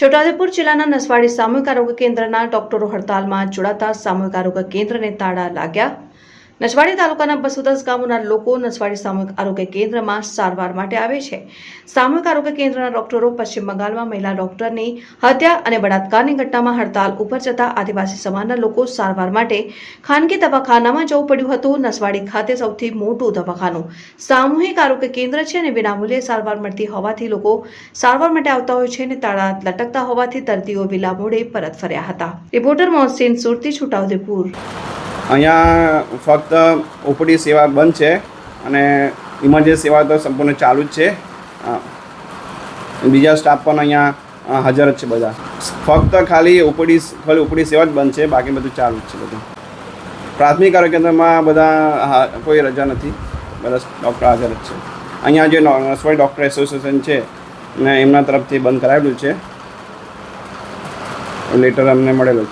છોટાઉદેપુર જિલ્લાના નસવાડી સામૂહિક આરોગ્ય કેન્દ્રના ડોક્ટરો હડતાલમાં જોડાતા સામૂહિક આરોગ્ય કેન્દ્રને તાળા લાગ્યા. નસવાડી તાલુકાના બસો દસ ગામોના લોકો નસવાડી સામૂહિક આરોગ્ય કેન્દ્રમાં સારવાર માટે આવે છે. સામૂહિક આરોગ્ય કેન્દ્રના ડોક્ટરો પશ્ચિમ બંગાળમાં મહિલા ડોક્ટરની હત્યા અને બળાત્કારની ઘટનામાં હડતાલ ઉપર જતા આદિવાસી સમાજના લોકો સારવાર માટે ખાનગી દવાખાનામાં જવું પડ્યું હતું. નસવાડી ખાતે સૌથી મોટું દવાખાનું સામૂહિક આરોગ્ય કેન્દ્ર છે અને વિનામૂલ્યે સારવાર મળતી હોવાથી લોકો સારવાર માટે આવતા હોય છે અને તાળા લટકતા હોવાથી દર્દીઓ વિલામોડે પરત ફર્યા હતા. રિપોર્ટર મોહસિન સુરતી, છોટાઉદેપુર. અહીંયા ફક્ત ઓપીડી સેવા બંધ છે અને ઇમરજન્સી સેવા તો સંપૂર્ણ ચાલુ જ છે. બીજા સ્ટાફ પણ અહીંયા હાજર જ છે બધા. ફક્ત ખાલી ઓપીડી ખાલી ઓપીડી સેવા જ બંધ છે, બાકી બધું ચાલુ જ છે બધું. પ્રાથમિક આરોગ્ય કેન્દ્રમાં બધા કોઈ રજા નથી. બધા ડૉક્ટર હાજર જ છે. અહીંયા જે નર્સવાઈ ડૉક્ટર એસોસિએશન છે ને એમના તરફથી બંધ કરાવેલું છે. લેટર અમને મળેલો છે.